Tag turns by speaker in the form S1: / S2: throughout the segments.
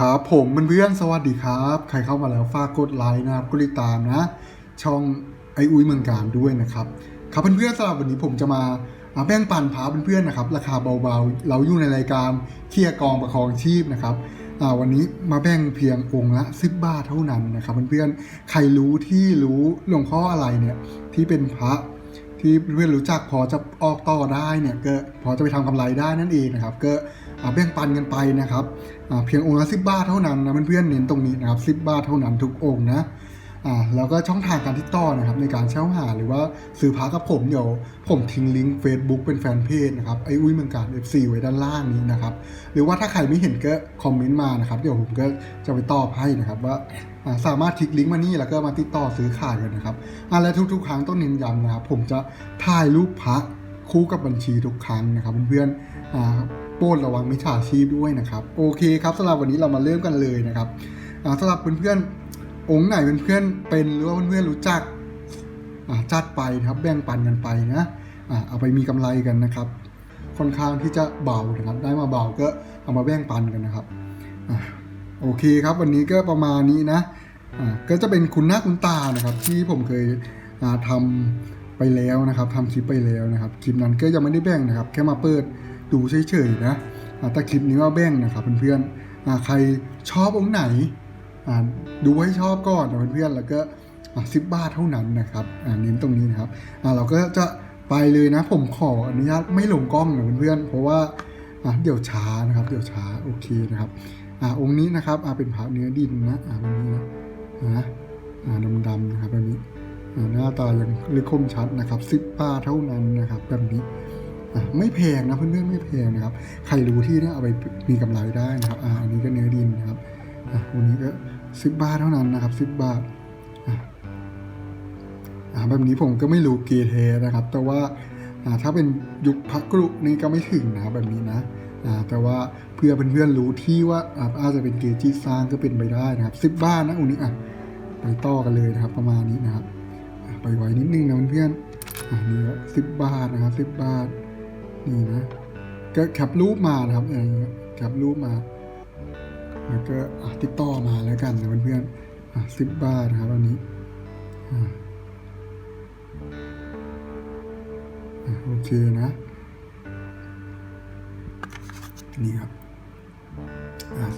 S1: ครับผมเพื่อนๆสวัสดีครับ ใครเข้ามาแล้วฝากกดไลค์นะครับกดติดตามนะ ช่องไออุ้ยเมืองการด้วยนะครับ ครับเพื่อนๆสำหรับวันนี้ผมจะมาอ่าแบ่งปันพาเพื่อนๆนะครับ ราคาเบาๆ เราอยู่ในรายการเคลียร์กองประคองชีพนะครับวันนี้มาแบ่งเพียงองค์ละ 10 บาทเท่านั้นนะครับเพื่อนๆใครรู้ที่รู้หลวงพ่ออะไรเนี่ยที่เป็นพระที่เพื่อนรู้จักพอจะออกต่อได้เนี่ยก็พอจะไปทำกำไรได้นั่นเองนะครับก็ แบ่งปันกันไปนะครับเพียงองค์ละสิบาทเท่านั้นนะเพื่อนๆเน้นตรงนี้นะครับสิบาทเท่านั้นทุกองค์นะแล้วก็ช่องทางการติดต่อนะครับในการเช่าหาหรือว่าซื้อพากับผมเดี๋ยวผมทิ้งลิงก์ Facebook เป็นแฟนเพจนะครับไออุ้ยเมืองการ FC ไว้ด้านล่างนี้นะครับหรือว่าถ้าใครไม่เห็นก็คอมเมนต์มานะครับเดี๋ยวผมก็จะไปตอบให้นะครับว่าสามารถคลิกลิงก์มานี่แล้วก็มาติดต่อซื้อขายกันนะครับอ่าและทุกๆ ครั้งต้องเน้นย้ำนะครับผมจะถ่ายรูปพระคู่กับบัญชีทุกครั้งนะครับเพื่อนๆ โปรดระวังมิจฉาชีพด้วยนะครับ โอเคครับสำหรับวันนี้เรามาเริ่มกันเลยนะครับสำหรับเพื่อนๆองค์ไหนเพื่อนๆเป็นหรือว่าเพื่อนๆรู้จักจัดไปนะครับแบ่งปันกันไปนะเอาไปมีกำไรกันนะครับ ค่อนข้างที่จะเบานะครับ ได้มาเบาก็เอามาแบ่งปันกันนะครับอโอเคครับวันนี้ก็ประมาณนี้นะะก็จะเป็นคุณหน้าคุณตานะครับ ที่ผมเคยอ่าทำไปแล้วนะครับทำคลิปไปแล้วนะครับ คลิปนั้นก็ยังไม่ได้แบ่งนะครับ แค่มาเปิด ดูเฉยๆนะอะแต่คลิปนี้ว่าแบ่งนะครับเพื่อนๆใครชอบองค์ไหนดูให้ชอบก่อนนะเพื่อนๆแล้วก็สิบบาทเท่านั้นนะครับเน้นตรงนี้นะครับเราก็จะไปเลยนะผมขออนุญาตไม่ลงกล้องนะเพื่อนๆเพราะว่าเดี๋ยวช้านะครับเดี๋ยวช้าโอเคนะครับอองค์นี้นะครับเป็นพระเนื้อดินนะอะวันนี้นะนะดำๆนะครับแบบนี้หน้าตายังเล็กคมชัดนะครับสิบบาทเท่านั้นนะครับแบบนี้ ไม่แพงนะเพื่อนๆไม่แพงนะครับ ใครรู้ที่นี่เอาไปมีกำไรได้นะครับอะอันนี้ก็เนื้อดินนะครับอะวันนี้ก็สิบบาทเท่านั้นนะครับสิบบาทอ่าแบบนี้ผมก็ไม่รู้เกเทนะครับ แต่ว่าอ่าถ้าเป็นยุคพักกรุนี่ก็ไม่ถึงนะแบบนี้นะอ่าแต่ว่าเพื่อเพื่อนๆรู้ที่ว่าอ่าอาจจะเป็นเกจิสร้างก็เป็นไปได้นะครับสิบบ้านนะอุนี้อะไปต่อกันเลยนะครับ ประมาณนี้นะครับ ไปไวนิดนึงนะเพื่อนๆอ่านี่สิบบาทนะครับสิบบาท นี่นะ ก็แคปรูปมานะครับอองแคปรูปมา แล้วก็ติดต่อมาแล้วกันนะเพื่อนๆสิบบาทนะครับอันนี้โอเคนะนี่ครับ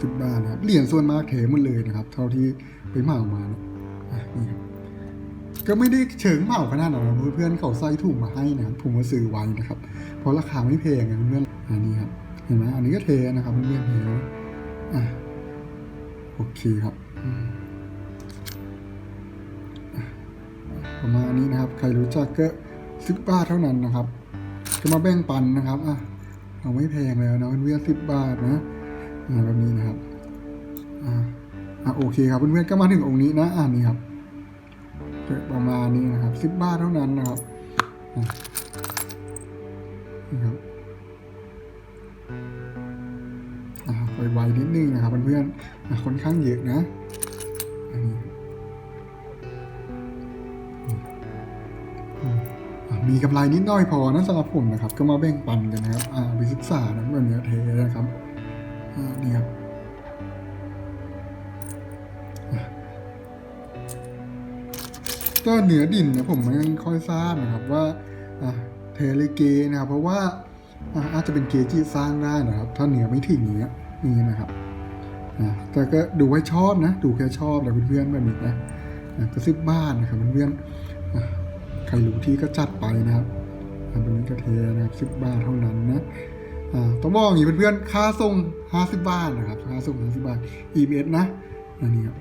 S1: สิบบาทนะครับเหรียญส่วนมากเทหมดเลยนะครับ เท่าที่ไปเหมามานะอะนี่ครับก็ไม่ได้เชิงเหมาขนาดนั้นนะเพื่อนๆเขาใส่ถุงมาให้นะผมก็ซื้อไว้นะครับ ราะราคาไม่แพงนะเพื่อนอันนี้ครับ เห็นไหมอันนี้ก็เทนะครับเพื่อนเทอะโอเคครับประมาณนี้นะครับ ใครรู้จักก็สิบบาทเท่านั้นนะครับก็มาแบ่งปันนะครับอะเอาไม่แพงแล้วนะเพื่อนสิบบาทนะแบบนี้นะครับอ่าอะโอเคครับเพื่อนๆก็มาถึงองค์นี้นะอ่านี่ครับก็ประมาณนี้นะครับสิบบาทเท่านั้นนะครับ อะครับอ่าไปไวนิดนึงนะครับเพื่อนๆค่อนข้างเยอะนะอันนี้มีกำไรนิดหน่อยพอนะสำหรับผมนะครับ ก็มาแบ่งปันกันนะครับอ่าไปศึกษานะแบบเนี้ยเทนะครับอ่านี่ครับอะก็เหนือดินนะผมไม่ค่อยทราบนะครับว่าอะ เทเลเกนะครับ เพราะว่าอาจจะเป็นเกจิสร้างได้นะครับ ถ้าเหนือไม่ถึงอย่างเงี้ยนี่นะครับแต่ก็ดูไว้ชอบนะ ดูแค่ชอบเลยเพื่อนๆแบบนี้นะอะก็ซื้อบ้านนะครับเพื่อนๆใครรู้ที่ก็จัดไปนะครับอันนี้ก็เทนะครับสิบบาทเท่านั้นนะต้องบอกอย่างนี้เพื่อนๆค่าส่งห้าสิบบาทนะครับค่าส่งห้าสิบบาท EBS นะอันนี้ครับ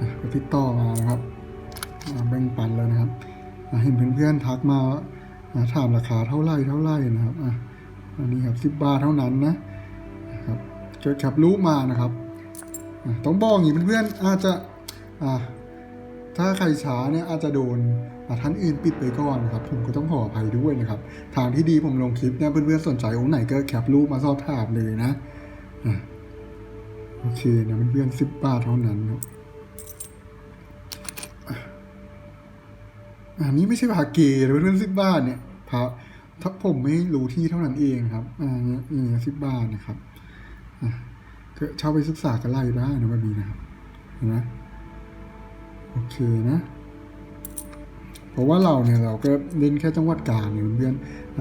S1: อะติดต่อมานะครับแบ่งปันแล้วนะครับเห็นเพื่อนๆทักมาอ่า ถามราคาเท่าไร่เท่าไร่นะครับอะอันนี้ครับสิบบาทเท่านั้นนะครับจดขับรู้มานะครับต้องบอกอย่างนี้เพื่อนๆอาจจะอ่าถ้าใครช้าเนี่ยอาจจะโดนท่านอื่นปิดไปก่อนนะครับ ผมก็ต้องขออภัยด้วยนะครับทางที่ดีผมลงคลิปเนี่ยเพื่อนๆสนใจองค์ไหนก็แคปรูปมาสอบถามเลยนะอะโอเคนะเพื่อนๆสิบบาทเท่านั้นครับ อันนี้ไม่ใช่ผาเกย์เพื่อนๆสิบบาทเนี่ยผาถ้าผมไม่รู้ที่เท่านั้นเองครับอ่าเนี่ยเนี่ยสิบบาทนะครับอะก็เช่าไปศึกษากันไล่ได้นะแบบนี้นะครับเห็นไหมโอเคนะ เพราะว่าเราเนี่ยเราก็เล่นแค่จังหวัดกาญเนี่ยเพื่อน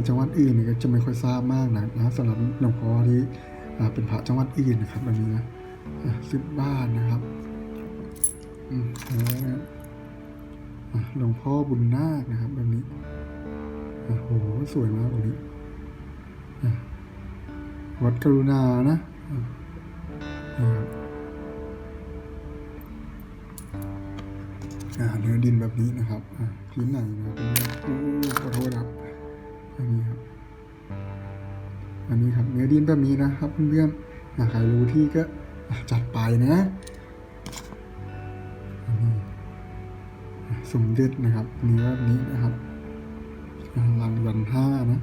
S1: จังหวัดอื่นเนี่ยก็จะไม่ค่อยทราบมากนะนะสำหรับหลวงพ่อที่อ่าเป็นพระจังหวัดอื่นนะครับแบบนี้นะอะสิบบ้านนะครับอืมแล้วนะ หลวงพ่อบุญนาคนะครับแบบนี้โอ้โหสวยมากตรงนี้วัดกรุณานะอะอ่าเนื้อดินแบบนี้นะครับอ่าพื้นไหนนะครับเป็นเนื้ออู้ขอโทษครับอันนี้ครับ อันนี้ครับเนื้อดินแบบนี้นะครับเพื่อนๆใครรู้ที่ก็จัดไปนะ สมเด็จนะครับเนื้อแบบนี้นะครับอ่ารังรันห้านะ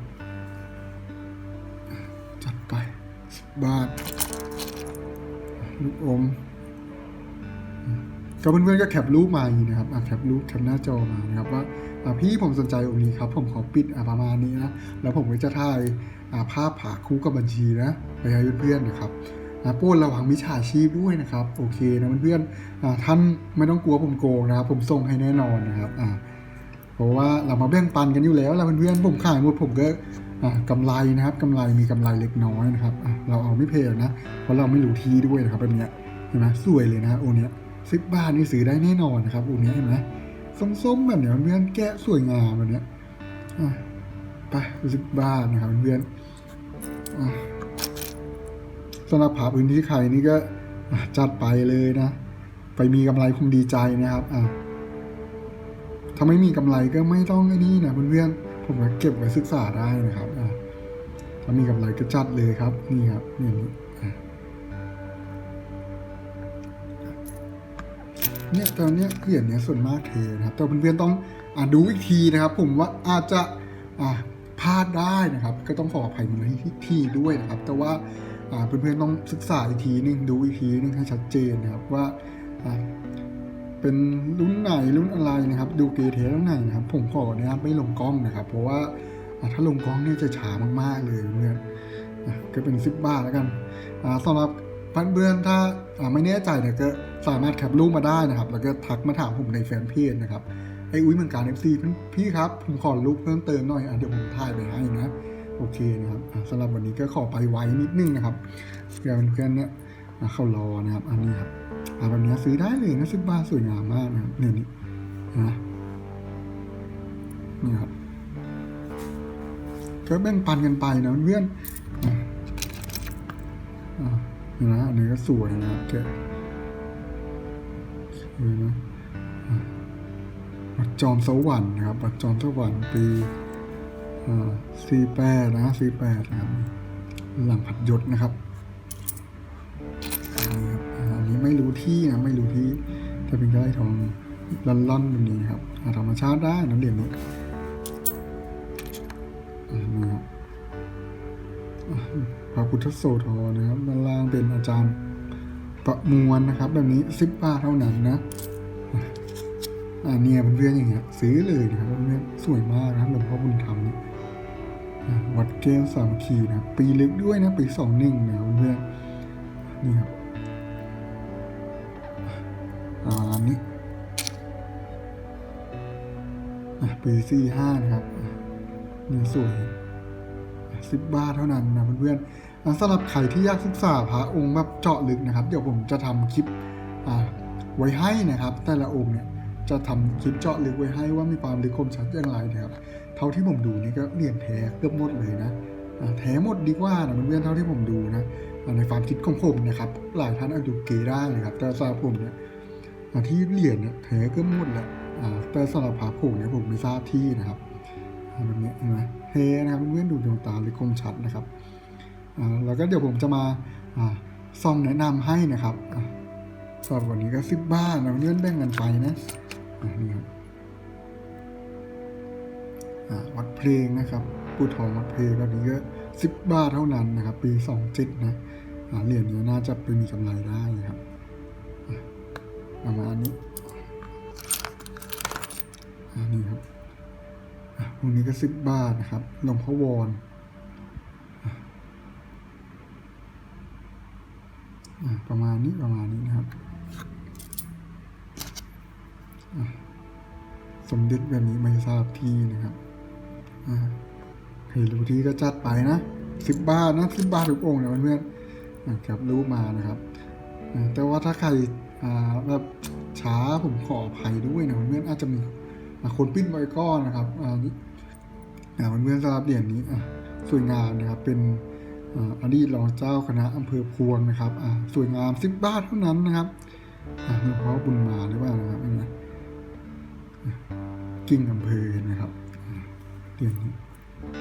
S1: จัดไปสิบบาท ลูกอม ก็เพื่อนๆก็แคปรูปมาอย่างนี้นะครับแคปรูปแคปหน้าจอมานะครับว่าพี่ผมสนใจองค์นี้ครับ ผมขอปิดอประมาณนี้นะ แล้วผมก็จะถ่ายภาพผ่าคู่กับบัญชีนะ ไปให้เพื่อนๆนะครับ อะปรดระวังมิจฉาชีพด้วยนะครับโอเคนะเพื่อนๆอะท่านไม่ต้องกลัวผมโกงนะครับ ผมส่งให้แน่นอนนะครับอะเพราะว่าเรามาแบ่งปันกันอยู่แล้วแล้วเพื่อนๆผมขายหมดผมก็กำไรนะครับกำไรมีกำไรเล็กน้อยนะครับเราเอาไม่เพลนะเพราะเราไม่รู้ทีด้วยนะครับแบบเนี้ยเห็นไหมสวยเลยนะโอเนี้ยสิบบาทนี่ซื้อได้แน่นอนนะครับอูนี้เห็นไหมส้มๆแบบเนี้ยเพื่อนแกะสวยงามแบบเนี้ยไปสิบบาทนะครับเพื่อนอะ สำหรับผาพื้นที่ใครนี่ก็จัดไปเลยนะ ไปมีกำไรคงดีใจนะครับอะถ้าไม่มีกำไรก็ไม่ต้องไอ้นี่นะเพื่อนๆผมก็เก็บไว้ศึกษาได้นะครับอะถ้ามีกำไรก็จัดเลยครับ นี่ครับนี่นี่เนี่ยตอนเนี้ยเหรียญเนี้ยส่วนมากเทนะครับแต่เพื่อนๆต้องอ่าดูอีกทีนะครับ ผมว่าอาจจะอ่าพลาดได้นะครับ ก็ต้องขออภัยมาที่ด้วยนะครับ แต่ว่า เพื่อนๆต้องศึกษาอีกทีนึงดูอีกทีนึงให้ชัดเจนนะครับว่าเป็นรุ่นไหนรุ่นอะไรนะครับ ดูเกเทรุ่นไหนนะครับ ผมขอนะครับไม่ลงกล้องนะครับ เพราะว่าถ้าลงกล้องเนี่ยจะช้ามากๆเลยเพื่อนะก็เป็นสิบบาแล้วกันอ่าสำหรับพันเพื่อนถ้าไม่แน่ใจเนี่ยก็สามารถแคปรูปมาได้นะครับ แล้วก็ทักมาถามผมในแฟนเพจนะครับไอ้อุ้ยเหมือนกัน FC พี่ครับผมขอรูปเพิ่มเติมหน่อยอเดี๋ยวผมถ่ายไปให้นะ โอเคนะครับสำหรับวันนี้ก็ขอไปไว้นิดนึงนะครับเพื่อนเพื่อนๆเนี่ยเข้ารอนะครับ อันนี้ครับอะแบบนี้ซื้อได้เลยนะสิบบาทสวยงามมากนะครับเนี่ยนี่นะนี่ครับก็แบ่งปันกันไปนะเพื่อนๆอะอะเห็นไหมอันนี้ก็สวยนะครับแกนะจอมสวรรค์นะครับวัดจอมสวรรค์ปี สี่แปดนะสี่แปดนะครับ หลังผัดยศนะครับอันนี้ไม่รู้ที่นะไม่รู้ที่จะเป็นกระไรทองล่อนๆแบบนี้ครับอ่าธรรมชาติได้นะเหรียญนี้อ่านี่ครับพระพุทธโสธรนะครับด้านล่างเป็นอาจารย์ประมวลนะครับ แบบนี้สิบบาทเท่านั้นนะอ่าเนี่ยเพื่อนๆอย่างเงี้ยซื้อเลยนะครับเพื่อนๆสวยมากนะครับหลวงพ่อบุญธรรมเนี่ย อะวัดแก้วสามัคคีนะปีลึกด้วยนะปีสองหนึ่งนะเพื่อนนี่ครับอ่านนี้อ่ปีสี่ห้านะครับเนี่ยสวยสิบบาทเท่านั้นนะเพื่อนๆอะสำหรับใครที่อยากศึกษาพระองค์แบบเจาะลึกนะครับ เดี๋ยวผมจะทำคลิปไว้ให้นะครับ แต่ละองค์เนี่ย จะทำคลิปเจาะลึกไว้ให้ว่ามีความลึกคมชัดอย่างไรนะครับ เท่าที่ผมดูนี่ก็เหรียญแท้เกือบหมดเลยนะอะแท้หมดดีกว่านะเพื่อนเท่าที่ผมดูนะในความคิดของผมนะครับ หลายท่านอาจจะเกได้นะครับแต่สำหรับผมเนี่ยที่เหรียญเนี่ยแท้เกือบหมดแหละแต่สำหรับพระผงเนี่ยผมไม่ทราบที่นะครับแบบนี้เห็นไหมเทนะครับเพื่อนดูดวงตาหรือคมชัดนะครับแล้วก็เดี๋ยวผมจะมาอ่าซองแนะนำให้นะครับสำหรับวันนี้ก็สิบบ้านนะเพื่อนแบ่งกันไปนะ อ่านี่ครับวัดเพลงนะครับปูทองวัดเพลงแบบนี้ก็สิบบาทเท่านั้นนะครับ ปีสองเจ็ดนะเหรียญนี้น่าจะไปมีกำไรได้นะครับประมาณนี้อ่านี่ครับพวกนี้ก็สิบบาทนะครับหลวงพ่อวอนอะอะ นี้ประมาณนี้นะครับอะ สมเด็จแบบนี้ไม่ทราบที่นะครับใครรู้ที่ก็จัดไปนะสิบบาทนะสิบบาททุกองค์นะเพื่อนๆนะครับรูปมานะครับ แต่ว่าถ้าใครแบบช้าผมขออภัยด้วยนะเพื่อนๆอาจจะมีอ่าคนปิ้นไว้ก้อนนะครับอ่าอ่าเพื่อนๆสำหรับเหรียญนี้อะสวยงามนะครับเป็นอดีตรองเจ้าคณะอำเภอพวงนะครับอ่าสวยงามสิบบาทเท่านั้นนะครับอ่าหลวงพ่อบุญมาหรือเปล่านะครับเห็นไหมอะ กิ่งอำเภอนะครับอ่าเหรียญนี้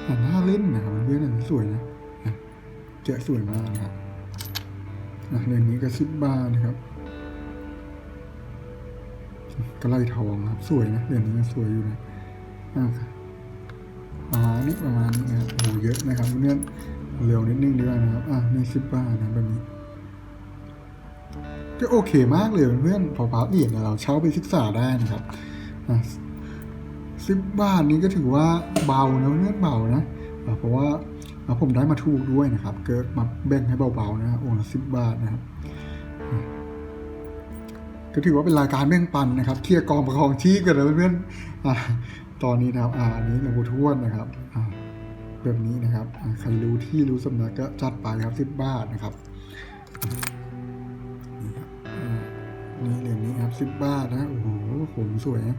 S1: อ่าน่าเล่นนะครับเพื่อนๆอันนี้สวยนะอะเจะสวยมากนะครับเหรียญนี้ก็สิบบาทนะครับกระไลทองครับ สวยนะเหรียญนี้สวยอยู่นะอาประมาณนี้ประมาณนี้นะโอ้เยอะนะครับเพื่อนเร็วนิดนึงดีกว่านะครับ อะนี่สิบบาทนะแบบนี้ก็โอเคมากเลยเพื่อนพอพับเหรียญเนี่ยเราเช่าไปศึกษาได้นะครับ สิบบาทนี้ก็ถือว่าเบานะเพื่อเบานะเพราะว่าผมได้มาถูกด้วยนะครับเกิดมาแบ่งให้เบาๆนะองค์ละสิบบาทนะครับก็ถือว่าเป็นรายการแบ่งปันนะครับเที่ยกองประคองชีพกันนะเพื่อนๆอะตอนนี้นะครับอ่านนี้หลวงปู่ทวดนะครับอ่าแบบนี้นะครับใครรู้ที่รู้สำนักก็จัดไปครับสิบบาทนะครับนี่ครับอ่านี่เหรียญนี้ครับสิบบาทนะโอ้โหผมสวยนะ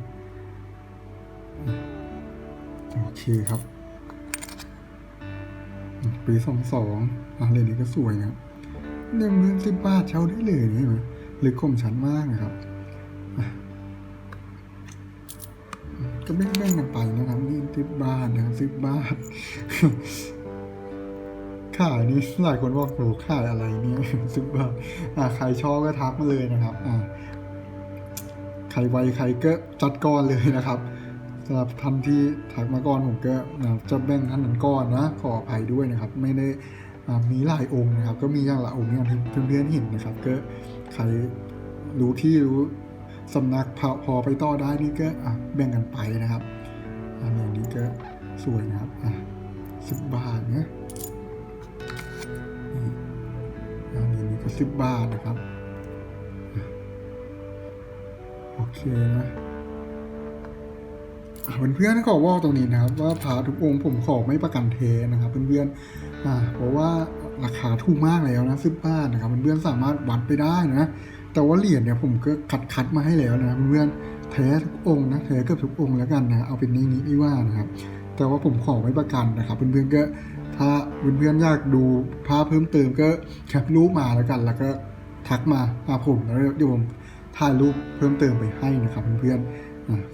S1: โอเคครับ ปีสองสองอ่าเหรียญนี้ก็สวยนะครับหนึ่งหมื่นสิบบาทเช่าได้เลยนี่เห็นไหมหรือคมชันมากนะครับก็แบ่งๆกันไปนะครับนี่สิบบาทนะครับสิบบาทขายนี่หลายคนบอกโหขายอะไรเนี่ยสิบบาทอ่าใครชอบก็ทักมาเลยนะครับอ่าใครไวใครก็จัดก้อนเลยนะครับ สำหรับท่านที่ทักมาก่อนผมก็จะแบ่งท่านนั้นก้อนนะขออภัยด้วยนะครับ ไม่ได้มีหลายองค์นะครับ ก็มีอย่างละองค์อย่างที่เพื่อนๆเห็นนะครับ ก็ใครรู้ที่รู้สำนักพอพอไปต่อได้นี่ก็แบ่งกันไปนะครับอันนี้นี้ก็สวยนะครับอะสิบบาทนะอันนี้นี่ก็สิบบาทนะครับโอเคนะ เพื่อนๆขอว่าตรงนี้นะครับ ว่าพาทุกองค์ผมขอไม่ประกันเทนะครับเพื่อนๆเพราะว่าราคาถูกมากแล้วนะสิบบาทนะครับเพื่อนๆสามารถวัดไปได้นะแต่ว่าเหรียญเนี่ยผมก็คัดคัดมาให้แล้วนะเพื่อนๆแท้ทุกองค์นะแท้เกือบทุกองค์แล้วกันนะเอาเป็นนี้นี้ดีกว่านะครับ แต่ว่าผมขอไม่ประกันนะครับเพื่อนๆก็ถ้าเพื่อนๆอยากดูภาพเพิ่มเติมก็แคปรูปมาแล้วกัน แล้วก็ทักมาหาผมแล้วเดี๋ยวผมถ่ายรูปเพิ่มเติมไปให้นะครับเพื่อนๆ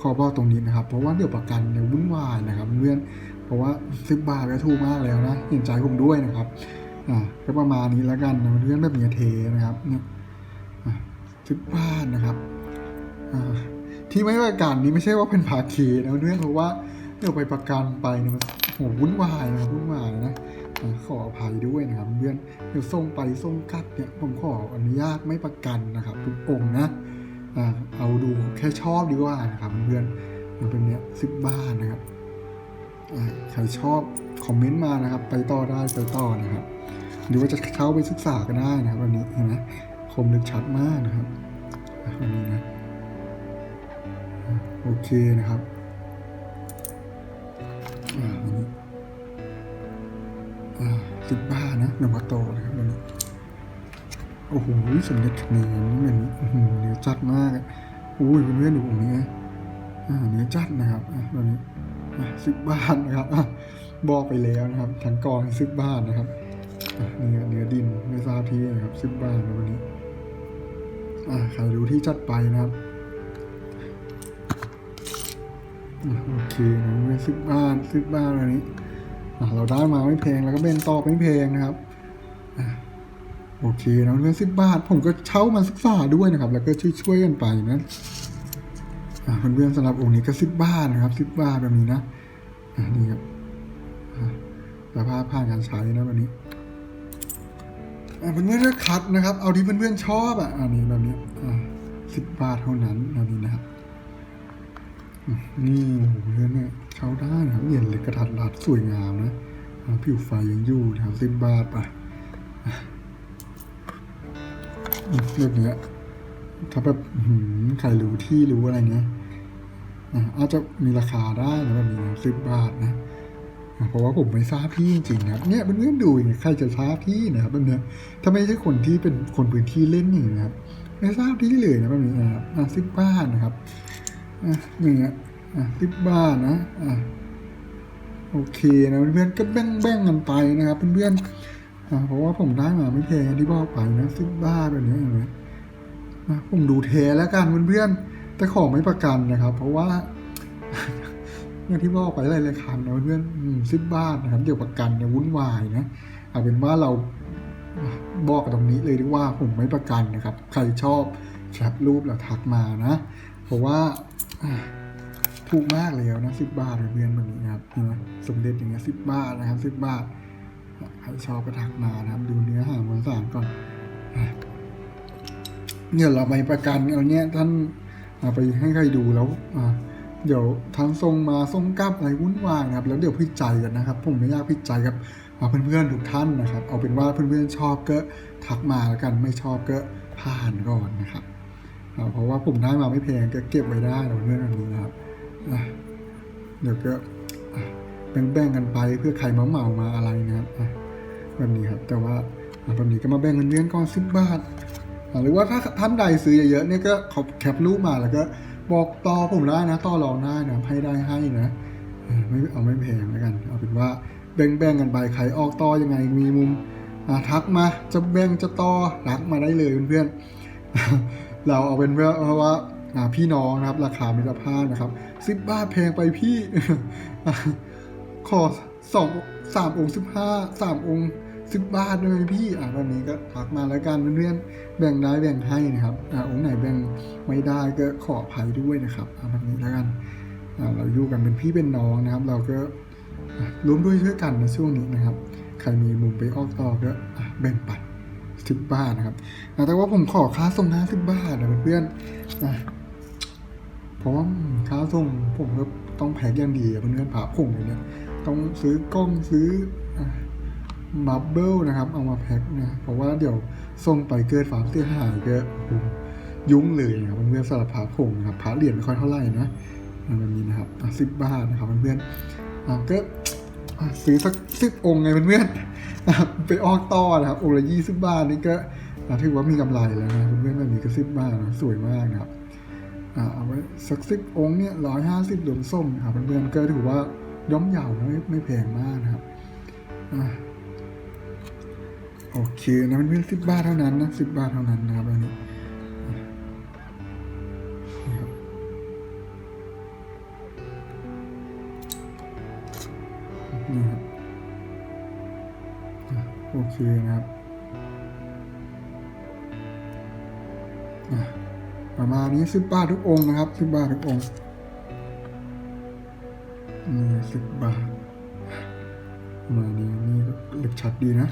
S1: ข้อบอกตรงนี้นะครับ เพราะว่าเดี๋ยวประกันเนี่ยวุ่นวายนะครับเพื่อนเพราะว่าสิบบาทก็ถูกมากแล้วนะเห็นใจผมด้วยนะครับอ่าก็ประมาณนี้แล้วกันนะเพื่อนแบบเนี้เทนะครับเนี่ยอะสิบบาทนะครับอ่าที่ไม่ประกันนี้ไม่ใช่ว่าเป็นภาคีนะเนื่องเพราะว่าเดี๋ยวไปประกันไปเนี่ยมันโหวุ่นวายนะวุ่นวายนะขออภัยด้วยนะครับเพื่อนเดี๋ยวส่งไปส่งกลับเนี่ยผมขออนุญาตไม่ประกันนะครับ ทุกองนะ เอาดูแค่ชอบดีกว่านะครับเพื่อนมันเป็นเนี้ยสิบบ้าทนะครับใครชอบคอมเมนต์มานะครับ ไปต่อได้ไปต่อนะครับ หรือว่าจะเข้าไปศึกษาก็ได้นะครับวันนี้เห็นไหมคมลึกชัดมากนะครับวันนี้นะโอเคนะครับอ่าวันนี้อ่าสิบบานะหลวงพ่อโตนะครับวันนี้ โอ้โหสมเด็จขมิ้นนี่มันเนื้อจัดมากอะอุ้ยเพื่อนๆดูองนี้นะอ่าเนื้อจัดนะครับอะวันนี้อะสิบบาทนะครับบอกไปแล้วนะครับทั้งกองสิบบาทนะครับเนื้อเนื้อดินไม่ทราบที่นะครับสิบบานวันนี้อ่าใครรู้ที่จัดไปนะครับโอเคนะเมื่อสิบบาทสิบบาทอันนี้อ่เราได้มาไม่แพงแล้วก็เบนต่อไม่แพงนะครับ โอเคนะเรื่องสิบบาท ผมก็เช่ามาศึกษาด้วยนะครับ แล้วก็ช่วยช่วยๆกันไปนะอะเพื่อนๆสำหรับองค์นี้ก็สิบบาทนะครับสิบบาทแบบนี้นะอะนี่ครับสภาพผ่านการใช้นะวันนี้อ่าเพื่อนๆก็คัดนะครับ เอาที่เพื่อนๆชอบอะอันนี้แบบนี้อ่าสิบบาทเท่านั้นแบบนี้นะครับนี่โอ้เพื่อนเนี่ยเช่าได้นะครับเหรียญเล็กระทัดรัดสวยงามนะอ่าผิวไฟยังอยู่นะครับสิบบาทป่ะอะอืมแบบเนี้ยถ้าแบบใครรู้ที่รู้อะไรเงี้ยอะอาจจะมีราคาได้นะแบบนี้สิบบาทนะเพราะว่าผมไม่ทราบที่จริงๆนะเนี่ยเพื่อนๆดูอย่างเงี้ยใครจะทราบที่นะครับแบบเนี้ยถ้าไม่ใช่คนที่เป็นคนพื้นที่เล่นอย่างเงี้ยครับ ไม่ทราบที่เลยนะแบบนี้นะครับอะสิบบาทนะครับอะอย่างเงี้ยอะสิบบาทนะอะโอเคนะเพื่อนๆก็แบ่งแบ่งๆกันไปนะครับเพื่อนๆ เพราะว่าผมได้มาไม่แพงที่บอกไปนะสิบบาทแบบนี้เห็นไหมอะผมดูเทแล้วกันเพื่อนๆแต่ของไม่ประกันนะครับ เพราะว่าอย่างที่บอกไปหลายๆครั้งนะเพื่อนสิบบาทนะครับเดี๋ยวประกันเนี่ยวุ่นวายนะเอาเป็นว่าเราบอกกันตรงนี้เลยดีว่าผมไม่ประกันนะครับ ใครชอบแคปรูปแล้วทักมานะ เพราะว่าถูกมากเลยนะสิบบาทเรียนแบบนี้นะครับเห็นไหมสมเด็จอย่างเงี้ยสิบบาทนะครับสิบบาท ใครชอบก็ทักมานะครับ ดูเนื้อหามวลสารก่อนเนี่ยเราไปประกันเอาเนี้ยท่านเอาไปให้ใครดูแล้วเดี๋ยวท่านส่งมาส่งกลับอะไรวุ่นวายนะครับ แล้วเดี๋ยวพิจัยกันนะครับ ผมไม่อยากพิจัยกับเพื่อนๆทุกท่านนะครับ เอาเป็นว่าเพื่อนๆชอบก็ทักมาแล้วกันไม่ชอบก็ผ่านก่อนนะครับเพราะว่าผมได้มาไม่แพงก็เก็บไว้ได้เรื่องแบบนี้นะครับเดี๋ยวก็ แบ่งๆกันไปเพื่อใครเมาเมาๆมาอะไรนะครับแบบนี้ครับแต่ว่าแบบนี้ก็มาแบ่งเงินเดือนก่อนสิบบาทหรือว่าถ้าท่านใดซื้อเยอะๆเนี่ยก็ขอแคปรูปมาแล้วก็บอกต่อผมได้นะต่อรองได้นะให้ได้ให้นะไม่เอาไม่แพงแล้วกันเอาเป็นว่าแบ่งๆกันไปใครออกต่อยังไงมีมุมทักมาจะแบ่งจะต่อทักมาได้เลยเพื่อนๆเราเอาเป็นเพราะว่าพี่น้องนะครับ ราคามิตรภาพนะครับสิบบาทแพงไปพี่ ขอสองสามองค์สิบห้าสามองค์สิบบาทได้ไหมพี่ อะวันนี้ก็ทักมาแล้วกันเพื่อนๆแบ่งได้แบ่งให้นะครับ อ่าองค์ไหนแบ่งไม่ได้ก็ขออภัยด้วยนะครับอะแบบนี้แล้วกัน อ่าเราอยู่กันเป็นพี่เป็นน้องนะครับ เราก็ร่วมด้วยช่วยกันในช่วงนี้นะครับ ใครมีมุมไปออกต่อก็อะแบ่งปันสิบบาทนะครับ แต่ว่าผมขอค่าส่งห้าสิบบาทนะเพื่อนๆอะเพราะว่าค่าส่งผมก็ต้องแพ็คอย่างดีอะเพื่อนๆผาผงเลยเนี่ย ต้องซื้อกล้องซื้อบับเบิลนะครับ เอามาแพ็คนะเพราะว่าเดี๋ยวส่งไปเกิดฝาเสียหายก็โอ้โหยุ่งเลยนะครับเพื่อนๆสำหรับผาผงนะครับผาเหรียญไม่ค่อยเท่าไหร่นะอ่าแบบนี้นะครับสิบบาทนะครับเพื่อนๆก็ซื้อสักสิบองค์ไงเพื่อนๆไปออกต่อนะครับองค์ละยี่สิบบาทนี่ก็ถือว่ามีกำไรแล้วนะเพื่อนๆแบบนี้ก็สิบบาทนะสวยมากนะครับเอาไว้สักสิบองค์เนี่ยร้อยห้าสิบหลวงส้มนะครับเพื่อนๆก็ถือว่า ย่อมเยาวนะไม่ไม่แพงมากนะครับอโอเคนะเพื่อนสิบบาทเท่านั้นนะสิบบาทเท่านั้นนะครับอันนี้นี่ครับโอเคนะครับประมาณนี้สิบบาททุกองค์นะครับสิบบาททุกองค์ นี่สิบบาทมานี้นี่ก็เล็กชัดดีนะ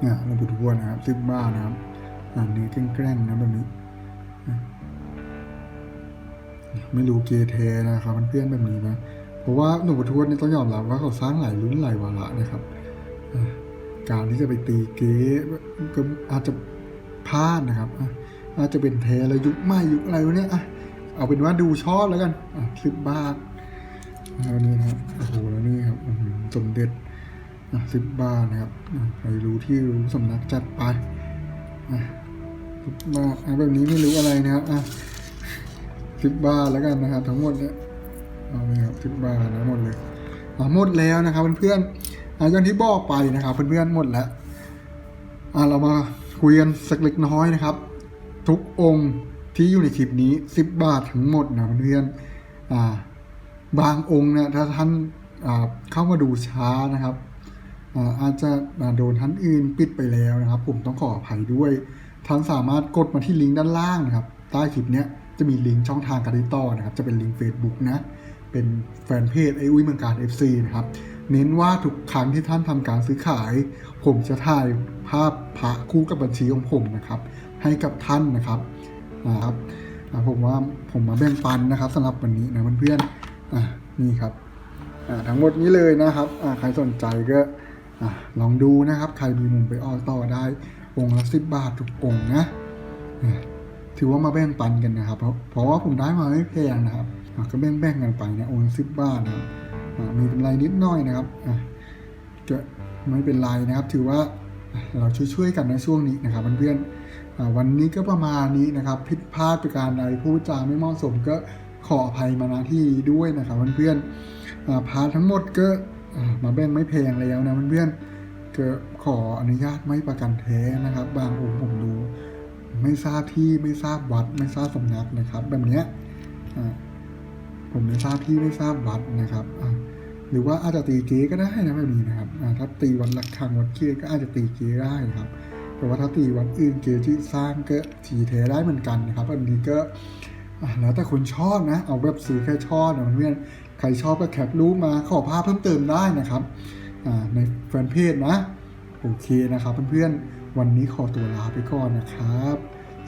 S1: เนี่ยเราบุตรวัวนะครับสิบบาทนะครับอ่านเนื้อแกล้งๆนะแบบนี้ ไม่รู้เกเทนะครับเพื่อนๆแบบนี้นะเพราะว่าหนูบุตรทวดนี่ต้องยอมรับว่าเขาสร้างหลายรุ่นหลายวาระนะครับการที่จะไปตีเก๊ก็อาจจะพลาดนะครับอะอาจจะเป็นแท้แล้วยุคใหม่ยุคอะไรวะเนี่ยอะ เอาเป็นว่าดูชอบแล้วกันอะสิบบาทแล้วนี่นะครับโอ้โหแล้วนี่ครับสมเด็จอะสิบบาทนะครับใครรู้ที่รู้สำนักจัดไปอะสิบบาทอะแบบนี้ไม่รู้อะไรนะครับอะสิบบาทแล้วกันนะครับ ทั้งหมดเนี่ยเอาเลยครับสิบบาทนะหมดเลยหมดแล้วนะครับเพื่อนๆอะอย่างที่บอกไปนะครับ เพื่อนๆหมดแล้วอะเรามาคุยกันสักเล็กน้อยนะครับ ทุกองค์ ที่อยู่ในคลิปนี้ 10 บาททั้งหมดนะเพื่อนบางองค์เนี่ยถ้าท่านเข้ามาดูช้านะครับอาอาจจะโดนท่านอื่นปิดไปแล้วนะครับ ผมต้องขออภัยด้วย ท่านสามารถกดมาที่ลิงก์ด้านล่างนะครับ ใต้คลิปเนี้ยจะมีลิงก์ช่องทางการติดต่อนะครับ จะเป็นลิงก์ Facebook นะ เป็นแฟนเพจไออุ้ยเมืองการ FC นะครับ เน้นว่าทุกครั้งที่ท่านทำการซื้อขาย ผมจะถ่ายภาพพระคู่กับบัญชีของผมนะครับ ให้กับท่านนะครับ นะครับผมว่าผมมาแบ่งปันนะครับสำหรับวันนี้นะเพื่อนๆนี่ครับทั้งหมดนี้เลยนะครับใครสนใจก็อลองดูนะครับ ใครมีมุมไปออต่อได้องละสิบบาททุกองนะถือว่ามาแบ่งปันกันนะครับ เพราะเพราะว่าผมได้มาไม่แพงนะครับก็แบ่งแบ่งๆกันไปนะองค์ละสิบบาทนะครับมีกำไรนิดหน่อยนะครับอะก็ไม่เป็นไรนะครับ ถือว่าเราช่วยๆกันในช่วงนี้นะครับเพื่อนๆ วันนี้ก็ประมาณนี้นะครับผิดพลาดประการใดพูดจาไม่เหมาะสมก็ขออภัยมาณที่ด้วยนะครับเพื่อนๆอะพาทั้งหมดก็มาแบ่งไม่แพงแล้วนะเพื่อนๆก็ขออนุญาตไม่ประกันแท้นะครับ บางองค์ผมดูไม่ทราบที่ไม่ทราบวัดไม่ทราบสำนักนะครับ แบบเนี้ยผมไม่ทราบที่ไม่ทราบวัดนะครับหรือว่าอาจจะตีเก๊ก็ได้นะแบบนี้นะครับถ้าตีวันละครังวัดเก๊ก็อาจจะตีเก๊ได้นะครับ แต่ว่าถ้าตีวันอื่นเกจิสร้างก็ทีเทได้เหมือนกันนะครับอันนี้ก็แล้วแต่คนชอบนะ เอาแบบซื้อแค่ชอบนะเพื่อนใครชอบก็แคปรูปมาขอภาพเพิ่มเติมได้นะครับในแฟนเพจนะ โอเคนะครับเพื่อนๆวันนี้ขอตัวลาไปก่อนนะครับ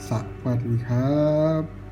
S1: สวัสดีครับ